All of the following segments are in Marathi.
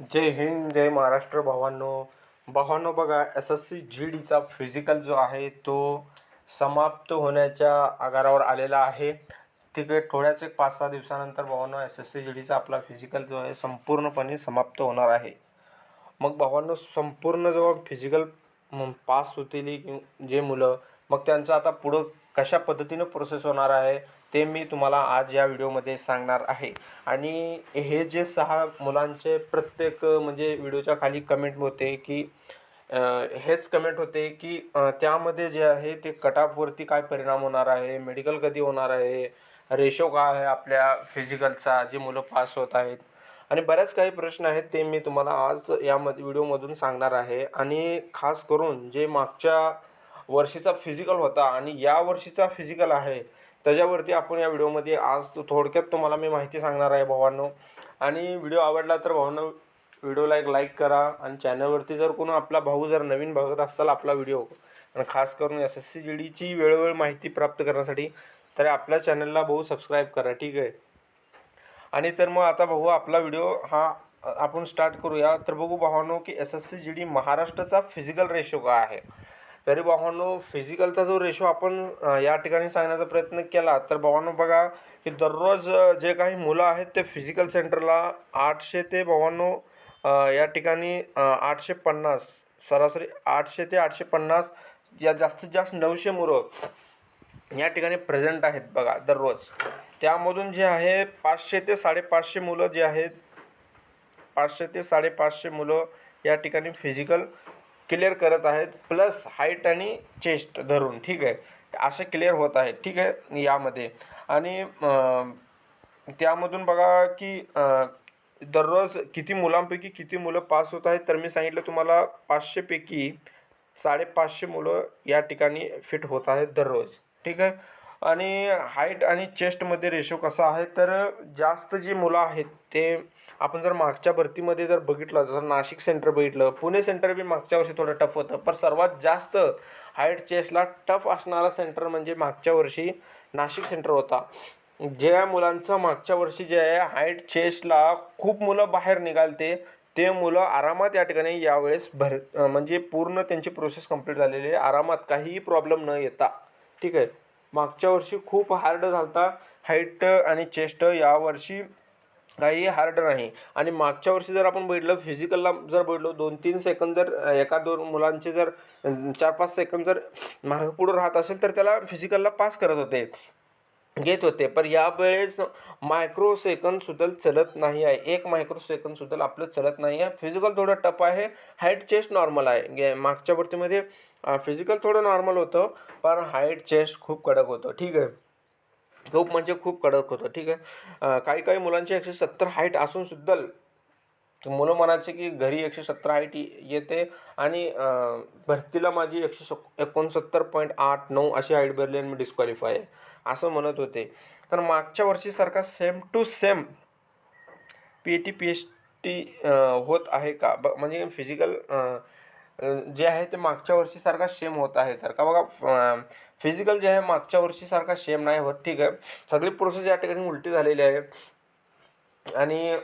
जय हिंद जय महाराष्ट्र भावांनो. भावांनो बघा एस एस सी जी डीचा फिजिकल जो आहे तो समाप्त होण्याच्या आगारावर आलेला आहे. तिकडे थोड्याच एक पाच सहा दिवसानंतर भावांनो एस एस सी जी डीचा आपला फिजिकल जो आहे संपूर्णपणे समाप्त होणार आहे. मग भावांनो संपूर्ण जेव्हा फिजिकल पास होतील जे मुलं मग त्यांचं आता पुढं कशा पद्धतीनं प्रोसेस होणार आहे ते मी तुम्हाला आज या व्हिडिओमध्ये सांगणार आहे. आणि हे जे सहा मुलांचे प्रत्येक म्हणजे व्हिडिओच्या खाली कमेंट होते की हेच कमेंट होते की त्यामध्ये जे आहे ते कटापवरती काय परिणाम होणार आहे मेडिकल कधी होणार आहे रेशो काय आहे आपल्या फिजिकलचा जी मुलं पास होत आहेत. आणि बऱ्याच काही प्रश्न आहेत ते मी तुम्हाला आज यामध्ये व्हिडिओमधून सांगणार आहे. आणि खास करून जे मागच्या वर्षीचा फिजिकल होता आणि या वर्षीचा फिजिकल आहे. त्याच्यावरती आपण या व्हिडिओमध्ये आज थोडक्यात तुम्हाला मी माहिती सांगणार आहे भावांनो. आणि व्हिडिओ आवडला तर भावांनो व्हिडिओला एक लाईक करा आणि चॅनलवरती जर कोणी आपला भाऊ जर नवीन बघत असाल आपला व्हिडिओ आणि खास करून एस एस सी जी डीची वेळोवेळ माहिती प्राप्त करण्यासाठी तर आपल्या चॅनलला भाऊ सबस्क्राईब करा ठीक आहे? आणि तर मग आता भाऊ आपला व्हिडिओ हा आपण स्टार्ट करूया. तर बघू भावांनो की S S C G D महाराष्ट्राचा फिजिकल रेशो काय आहे? तरी भावांनो फिजिकलचा जो रेशो आपण या ठिकाणी सांगण्याचा प्रयत्न केला तर भावांनो बघा की दररोज जे काही मुलं आहेत ते फिजिकल सेंटरला आठशे ते भावांनो या ठिकाणी आठशे पन्नास सरासरी आठशे ते आठशे पन्नास या जास्तीत जास्त नऊशे मुलं या ठिकाणी प्रेझेंट आहेत बघा दररोज. त्यामधून जे आहे पाचशे ते साडेपाचशे मुलं जे आहेत पाचशे ते साडेपाचशे मुलं या ठिकाणी फिजिकल क्लिअर करत आहेत प्लस हाईट आणि चेस्ट धरून ठीक आहे? असे क्लिअर होत आहेत ठीक आहे? यामध्ये. आणि त्यामधून बघा की दररोज किती मुलांपैकी किती मुलं पास होत आहेत तर मी सांगितलं तुम्हाला पाचशेपैकी साडेपाचशे मुलं या ठिकाणी फिट होत आहेत दररोज ठीक आहे? आणि हाईट आणि चेस्टमध्ये रेशो कसा आहे तर जास्त जी मुलं आहेत ते आपण जर मागच्या भरतीमध्ये जर बघितलं जर नाशिक सेंटर बघितलं पुणे सेंटर बी मागच्या वर्षी थोडं टफ होतं. पण सर्वात जास्त हाईट चेस्टला टफ असणारा सेंटर म्हणजे मागच्या वर्षी नाशिक सेंटर होता. ज्या मुलांचं मागच्या वर्षी जे आहे हाईट चेस्टला खूप मुलं बाहेर निघालते ते मुलं आरामात या ठिकाणी यावेळेस भर म्हणजे पूर्ण त्यांची प्रोसेस कंप्लीट झालेली आहे. आरामात काहीही प्रॉब्लेम न येता. ठीक आहे? मागच्या वर्षी खूप हार्ड झालता. हाईट आणि चेस्ट यावर्षी काही हार्ड नाही. आणि मागच्या वर्षी जर आपण बघितलं फिजिकलला जर बघितलं दोन तीन सेकंद जर एका दोन मुलांचे जर चार पाच सेकंद जर मागे पुढं राहत असेल तर त्याला फिजिकलला पास करत होते. घेत होते. पण यावेळेस मायक्रो चलत नाही आहे. एक मायक्रो आपलं चलत नाही आहे. फिजिकल थोडं टफ आहे. हाईट चेस्ट नॉर्मल आहे. गे मागच्या भरतीमध्ये फिजिकल थोडं नॉर्मल होतं. पण हाईट चेस्ट खूप कडक होतं. ठीक आहे? खूप म्हणजे खूप कडक होतं. ठीक आहे? काही काही मुलांची एकशे सत्तर हाईट असूनसुद्धा मुलं म्हणायचे की घरी एकशे सत्तर हाईट येते. आणि भरतीला माझी एकशे सक एकोणसत्तर पॉईंट आठ नऊ अशी हाईट भरली आणि मी डिस्क्वालिफाय आहे. असं म्हणत होते. तर मागच्या वर्षीसारखा same to same P A T P H T होत आहे का? ब म्हणजे फिजिकल जे आहे ते मागच्या वर्षीसारखा सेम होत आहे. तर का बघा फिजिकल जे आहे मागच्या वर्षीसारखा सेम नाही होत. ठीक आहे. सगळी प्रोसेस या ठिकाणी उलटी झालेली आहे. आणि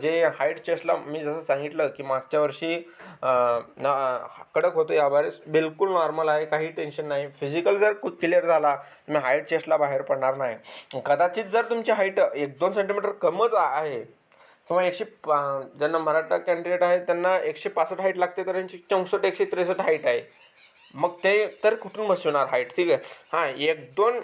जे हाईट चेस्टला मी जसं सांगितलं की मागच्या वर्षी ना कडक होतो यावेळेस बिलकुल नॉर्मल आहे काही टेन्शन नाही. फिजिकल जर क्लिअर झाला मी हाईट चेस्टला बाहेर पडणार नाही. कदाचित जर तुमची हाईट एक दोन सेंटीमीटर कमच आहे किंवा एकशे पा ज्यांना मराठा कॅन्डिडेट आहे त्यांना एकशे पासष्ट हाईट लागते तर यांची चौसष्ट एकशे त्रेसष्ट हाईट आहे. मग ते तर कुठून बसवणार हाईट ठीक आहे. हां एक दोन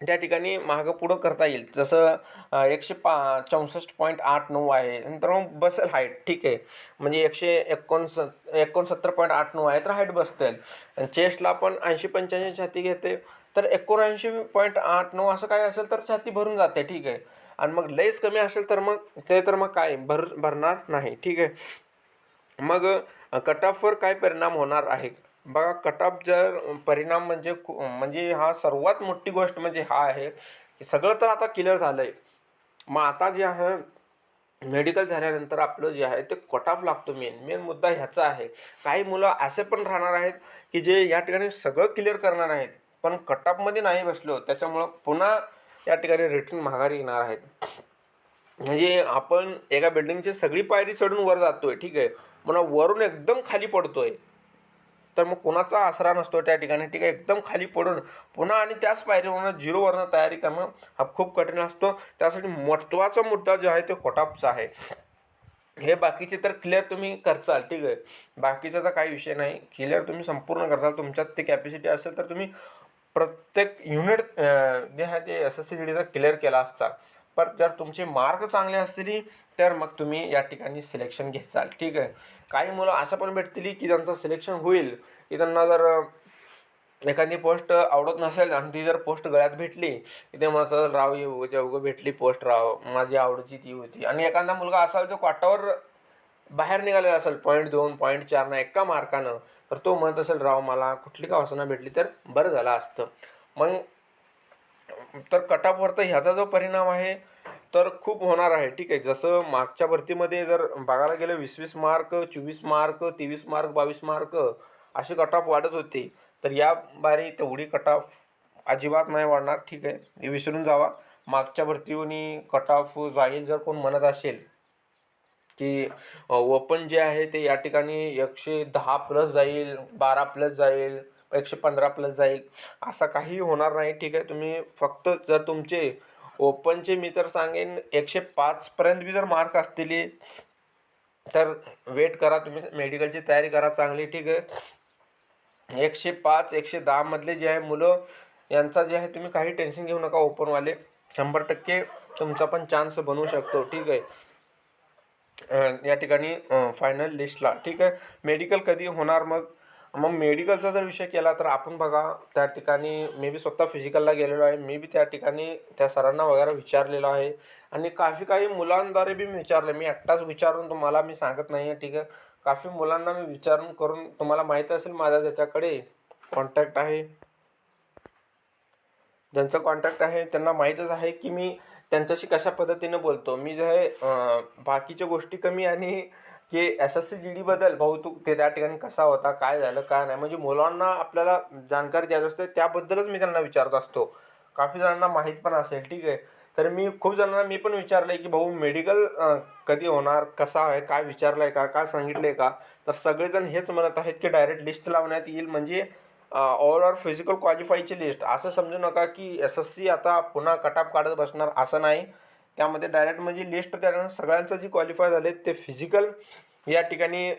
त्या ठिकाणी मागं पुढं करता येईल. जसं एकशे पा चौसष्ट पॉईंट आठ नऊ आहे. नंतर मग बसेल हाईट ठीक आहे. म्हणजे एकशे एकोणस एकोणसत्तर पॉईंट आठ नऊ आहे तर हाईट बसतेल. चेस्टला पण ऐंशी पंच्याऐंशी छाती घेते. तर एकोणऐंशी पॉईंट आठ नऊ असं काय असेल तर छाती भरून जाते. ठीक आहे. आणि मग लईच कमी असेल तर मग ते तर मग काय? भर भरणार नाही. ठीक आहे. मग कटऑफवर काय परिणाम होणार आहे? बघा कटअप जर परिणाम म्हणजे खू- म्हणजे हा सर्वात मोठी गोष्ट म्हणजे हा आहे. की सगळं तर आता क्लिअर झालं आहे मग आता जे आहे मेडिकल झाल्यानंतर आपलं जे आहे ते कटऑफ लागतो मेन मेन मुद्दा ह्याचा आहे. काही मुलं असे पण राहणार आहेत की जे या ठिकाणी सगळं क्लिअर करणार आहेत पण कटऑफमध्ये नाही बसलो. त्याच्यामुळं पुन्हा या ठिकाणी रिटर्न माघारी येणार आहेत. म्हणजे आपण एका बिल्डिंगची सगळी पायरी चढून वर जातोय ठीक आहे? म्हणून वरून एकदम खाली पडतोय. तर मग कोणाचा आसरा नसतो त्या ठिकाणी ठीक आहे? एकदम खाली पडून पुन्हा आणि त्याच पायरीवरनं झिरोवरनं तयारी करणं हा खूप कठीण असतो. त्यासाठी महत्त्वाचा मुद्दा जो आहे तो कोटापचा आहे. हे बाकीचे तर क्लिअर तुम्ही करचाल ठीक आहे? बाकीचा तर काही विषय नाही. क्लिअर तुम्ही संपूर्ण करचाल. तुमच्यात ते कॅपॅसिटी असेल तर तुम्ही प्रत्येक युनिट जे आहे ते एस एस सी डीचा क्लिअर केला असता. पर जर तुमचे मार्क चांगले असतील तर मग तुम्ही या ठिकाणी सिलेक्शन घ्याल. ठीक आहे? काही मुलं असं पण भेटतील की ज्यांचं सिलेक्शन होईल की त्यांना जर एखादी पोस्ट आवडत नसेल आणि ती जर पोस्ट गळ्यात भेटली की ते म्हणतात राव येऊ उगं भेटली पोस्ट राव माझी आवडीची ती होती. आणि एखादा मुलगा असाल जो क्वाटावर बाहेर निघालेला असेल पॉईंट दोन पॉईंट चारनं एका मार्कानं तर तो म्हणत असेल राव मला कुठली का वासना भेटली? तर बरं झालं असतं. मग तर कटापवर तर ह्याचा जो परिणाम आहे तर खूप होणार आहे. ठीक आहे जसं मागच्या भरतीमध्ये जर बघायला गेलं वीस वीस मार्क चोवीस मार्क तेवीस मार्क बावीस मार्क असे कट ऑफ वाढत होते. तर या बारी तेवढी कट ऑफ अजिबात नाही वाढणार. ठीक आहे हे विसरून जावा. मागच्या भरतीवनी कट ऑफ जाईल जर कोण म्हणत असेल की ओपन जे आहे ते या ठिकाणी एकशे दहा प्लस जाईल बारा प्लस जाईल एकशे पंधरा प्लस जाईल. असं काही होणार नाही. ठीक आहे. तुम्ही फक्त जर तुमचे ओपनचे मी तर सांगेन एकशे पाचपर्यंत बी जर मार्क असतील तर वेट करा तुम्ही. मेडिकलची तयारी करा चांगली. ठीक आहे. एकशे पाच एकशे दहामधले जे आहे मुलं यांचा जे आहे तुम्ही काही टेन्शन घेऊ नका ओपनवाले शंभर टक्के तुमचा पण चान्स बनवू शकतो. ठीक आहे. या ठिकाणी फायनल लिस्टला ठीक आहे. मेडिकल कधी होणार मग? मग मेडिकलचा जर विषय केला तर आपण बघा त्या ठिकाणी मी बी स्वतः फिजिकलला गेलेलो आहे. मी बी त्या ठिकाणी त्या सरांना वगैरे विचारलेलो आहे. आणि काफी काही मुलांद्वारे बी मी विचारलं. मी एकटाच विचारून तुम्हाला मी सांगत नाही आहे ठीक आहे? काफी मुलांना मी विचारून करून तुम्हाला माहीत असेल माझा ज्याच्याकडे कॉन्टॅक्ट आहे. ज्यांचा कॉन्टॅक्ट आहे त्यांना माहीतच आहे की मी त्यांच्याशी कशा पद्धतीनं बोलतो? मी जे आहे बाकीच्या गोष्टी कमी आणि की एस एस सी जी डीबद्दल भाऊ तू ते त्या ठिकाणी कसा होता काय झालं काय नाही म्हणजे मुलांना आपल्याला जाणकारी द्यायचं असते त्याबद्दलच मी त्यांना विचारत असतो. काफी जणांना माहीत पण असेल ठीक आहे. तर मी खूप जणांना मी पण विचारलं आहे की भाऊ मेडिकल कधी होणार कसा आहे काय विचारलं आहे का काय सांगितलं आहे का? तर सगळेजण हेच म्हणत आहेत की डायरेक्ट लिस्ट लावण्यात येईल म्हणजे ऑल ऑर फिजिकल क्वालिफायची लिस्ट असं समजू नका की एस एस सी आता पुन्हा कटाप काढत बसणार असं नाही. त्यामध्ये डायरेक्ट म्हणजे लिस्ट त्यानं सगळ्यांचं जी क्वालिफाय झाले ते फिजिकल या ठिकाणी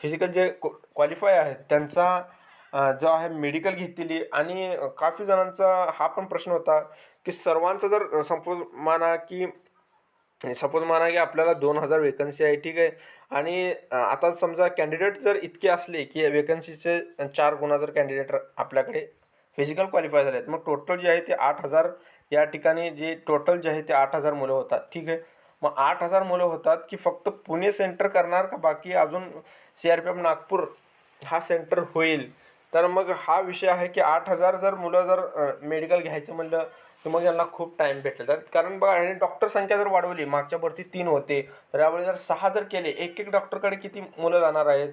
फिजिकल जे क्वालिफाय आहेत त्यांचा जो आहे मेडिकल घेतलेली आणि काफी जणांचा हा पण प्रश्न होता की सर्वांचं जर संपूर्ण माना की सपोज म्हणा की आपल्याला दोन हजार वेकन्सी आहे ठीक आहे. आणि आता समजा कॅन्डिडेट जर इतके असले की वेकन्सीचे चार गुणा जर कॅन्डिडेट आपल्याकडे फिजिकल क्वालिफाय झाले आहेत मग टोटल जे आहे ते आठ हजार या ठिकाणी जे टोटल जे आहे ते आठ हजार मुलं होतात ठीक आहे. मग आठ हजार मुलं होतात की फक्त पुणे सेंटर करणार का बाकी अजून C R P F Nagpur हा सेंटर होईल? तर मग हा विषय आहे की आठ हजार जर मुलं जर मेडिकल घ्यायचं म्हणलं तर मग यांना खूप टाईम भेटला. तर कारण बघा आणि डॉक्टर संख्या जर वाढवली मागच्या भरती तीन होते तर यावेळी जर सहा जर केले एक एक डॉक्टरकडे किती मुलं जाणार आहेत?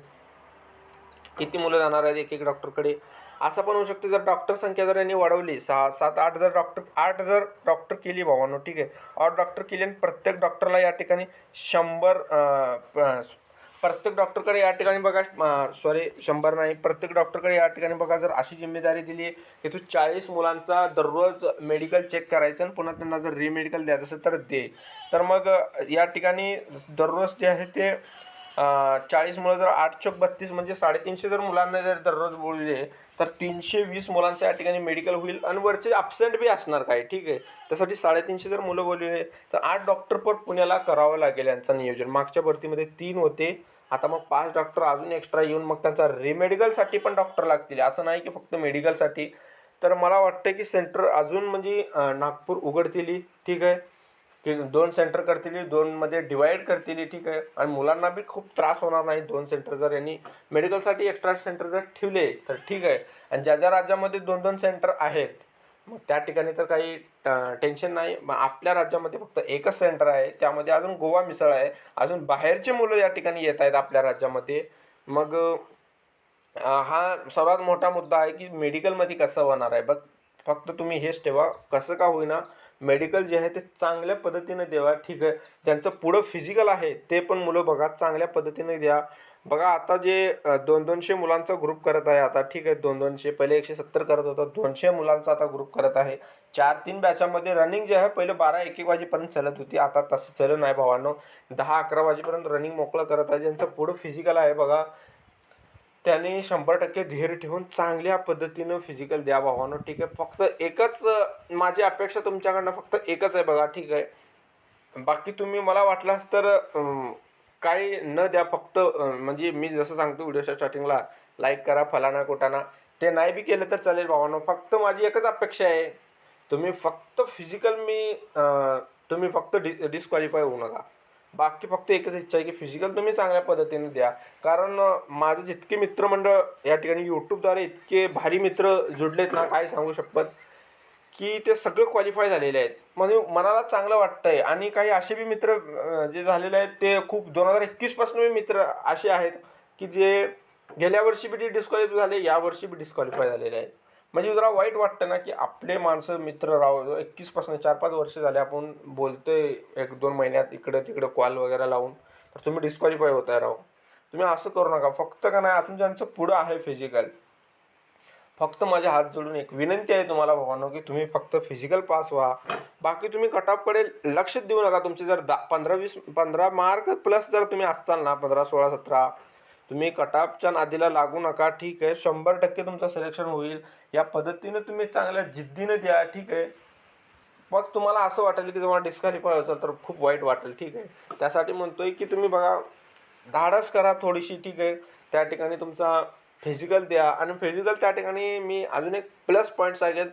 किती मुलं जाणार आहेत एक एक डॉक्टरकडे असं पण होऊ शकते जर डॉक्टर संख्या जर यांनी वाढवली सहा सात आठ जर डॉक्टर आठ जर डॉक्टर केली भावानो ठीक आहे. आठ डॉक्टर केली आणि प्रत्येक डॉक्टरला या ठिकाणी शंभर प- प्रत्येक डॉक्टरकडे या ठिकाणी बघा सॉरी शंभर नाही. प्रत्येक डॉक्टरकडे या ठिकाणी बघा जर अशी जिम्मेदारी दिली की तू चाळीस मुलांचा दररोज मेडिकल चेक करायचं आणि पुन्हा त्यांना जर रिमेडिकल द्यायचं असेल तर दे. तर मग या ठिकाणी दररोज जे आहे ते चाळीस मुलं जर आठ चौक बत्तीस म्हणजे साडेतीनशे जर मुलांना जर दररोज बोलले तर तीनशे वीस मुलांचं या ठिकाणी मेडिकल होईल आणि वरचे ॲबसेंट बी असणार काय ठीक आहे? त्यासाठी साडेतीनशे जर मुलं बोलले तर आठ डॉक्टर पर पुण्याला करावं लागेल यांचं नियोजन. मागच्या भरतीमध्ये तीन होते. आता मग पाच डॉक्टर अजून एक्स्ट्रा येऊन मग त्यांचा रिमेडिकलसाठी पण डॉक्टर लागतील. असं नाही की फक्त मेडिकलसाठी तर मला वाटतं की सेंटर अजून म्हणजे नागपूर उघडतील ठीक आहे. की दोन सेंटर करतील दोनमध्ये डिवाईड करतील ठीक आहे. आणि मुलांना बी खूप त्रास होणार नाही दोन सेंटर जर यांनी मेडिकलसाठी एक्स्ट्रा सेंटर जर ठेवले तर ठीक आहे. आणि ज्या ज्या राज्यामध्ये दोन दोन सेंटर आहेत मग त्या ठिकाणी तर काही टेन्शन नाही. मग आपल्या राज्यामध्ये फक्त एकच सेंटर आहे. त्यामध्ये अजून गोवा मिसळ आहे. अजून बाहेरचे मुलं या ठिकाणी येत आहेत आपल्या राज्यामध्ये. मग हा सर्वात मोठा मुद्दा आहे की मेडिकलमध्ये कसं होणार आहे? बघ फक्त तुम्ही हेच ठेवा. कसं का होईना मेडिकल जे आहे ते चांगल्या पद्धतीने द्यावा ठीक आहे. ज्यांचं पुढं फिजिकल आहे ते पण मुलं बघा. चांगल्या पद्धतीने द्या. बघा आता जे दोन दोनशे मुलांचा ग्रुप करत आहे आता ठीक आहे दोन दोनशे पहिले एकशे सत्तर करत होता दोनशे मुलांचा आता ग्रुप करत आहे. चार तीन बॅचामध्ये रनिंग जे आहे पहिले बारा एक एक वाजेपर्यंत चालत होती आता तसं चालू नाही भावांनो. दहा अकरा वाजेपर्यंत रनिंग मोकळं करत आहे ज्यांचं पुढं फिजिकल आहे बघा त्यांनी शंभर टक्के धीर ठेवून चांगल्या पद्धतीनं फिजिकल द्या भावानो ठीक आहे. फक्त एकच माझी अपेक्षा तुमच्याकडनं फक्त एकच आहे बघा ठीक आहे. बाकी तुम्ही मला वाटलास तर काही न द्या फक्त म्हणजे मी जसं सांगतो व्हिडिओच्या स्टार्टिंगला लाईक करा फलाना कोटाना. ते नाही बी केलं तर चालेल भावानो. फक्त माझी एकच अपेक्षा आहे. तुम्ही फक्त फिजिकल मी तुम्ही फक्त डि डिस्क्वालिफाय होऊ नका. बाकी फक्त एकच इच्छा आहे की फिजिकल तुम्ही चांगल्या पद्धतीने द्या. कारण माझे जितके मित्रमंडळ या ठिकाणी यूट्यूबद्वारे इतके भारी मित्र जुडलेत ना काय सांगू शकत की ते सगळे क्वालिफाय झालेले आहेत. म्हणजे मनाला चांगलं वाटतं आहे आणि काही असे बी मित्र जे झालेले आहेत ते खूप दोन हजार एकवीसपासून बी मित्र असे आहेत की जे गेल्या वर्षी बी डिस्क्वालिफाय झाले यावर्षी बी डिस्क्वालिफाय झालेले आहेत. म्हणजे जरा वाईट वाटतं ना की आपले माणसं मित्र राव एकवीसपासून चार पाच वर्ष झाले आपण बोलतो आहे एक दोन महिन्यात इकडं तिकडं कॉल वगैरे लावून तर तुम्ही डिस्क्वालिफाय होताय राव. तुम्ही असं करू नका. फक्त का नाही अजून ज्यांचं पुढं आहे फिजिकल फक्त माझे हात जोडून एक विनंती आहे तुम्हाला भावांनो की तुम्ही फक्त फिजिकल पास व्हा. बाकी तुम्ही कटऑफकडे लक्ष देऊ नका. तुमचे जर दा पंधरा वीस पंधरा मार्क प्लस जर तुम्ही असताल ना पंधरा सोळा सतरा तुम्ही कटऑफच्या नादीला लागू नका. ठीक आहे शंभर टक्के तुमचं सिलेक्शन होईल. या पद्धतीने तुम्ही चांगल्या जिद्दीने द्या. ठीक आहे. मग तुम्हाला असं वाटेल की जेव्हा डिस्क्वालिफाय असेल तर खूप वाईट वाटेल. ठीक आहे. त्यासाठी म्हणतोय की तुम्ही बघा धाडस करा थोडीशी. ठीक आहे. त्या ठिकाणी तुमचा फिजिकल द्या आणि फिजिकल त्या ठिकाणी मी अजून एक प्लस पॉईंट सांगेल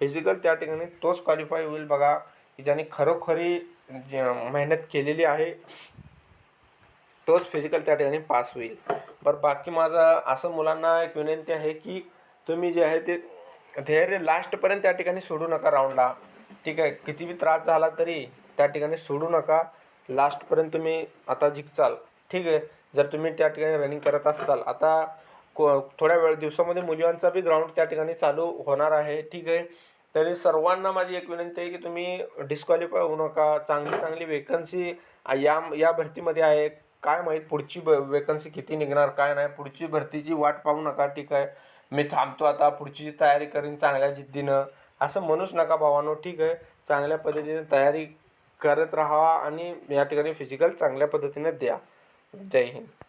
फिजिकल त्या ठिकाणी तोच क्वालिफाय होईल बघा की ज्याने खरोखरी मेहनत केलेली आहे तोच फिजिकल त्या ठिकाणी पास होईल. बरं बाकी माझं असं मुलांना एक विनंती आहे की तुम्ही जे आहे ते धैर्य लास्टपर्यंत त्या ठिकाणी सोडू नका राऊंडला ठीक आहे किती बी त्रास झाला तरी त्या ठिकाणी सोडू नका. लास्टपर्यंत तुम्ही आता जिंकचाल. ठीक आहे जर तुम्ही त्या ठिकाणी रनिंग करत असाल. आता को थोड्या वेळ दिवसामध्ये मुलांचा बी ग्राउंड त्या ठिकाणी चालू होणार आहे. ठीक आहे. तरी सर्वांना माझी एक विनंती आहे की तुम्ही डिस्क्वालिफाय होऊ नका. चांगली चांगली वेकन्सी या या भरतीमध्ये आहे. काय माहीत पुढची ब वेकन्सी किती निघणार काय नाही. पुढची भरतीची वाट पाहू नका. ठीक आहे. मी थांबतो आता. पुढची तयारी करीन चांगल्या जिद्दीनं. असं म्हणूच नका भावानो. ठीक आहे. चांगल्या पद्धतीने तयारी करत राहावा आणि या ठिकाणी फिजिकल चांगल्या पद्धतीने द्या. जय हिंद.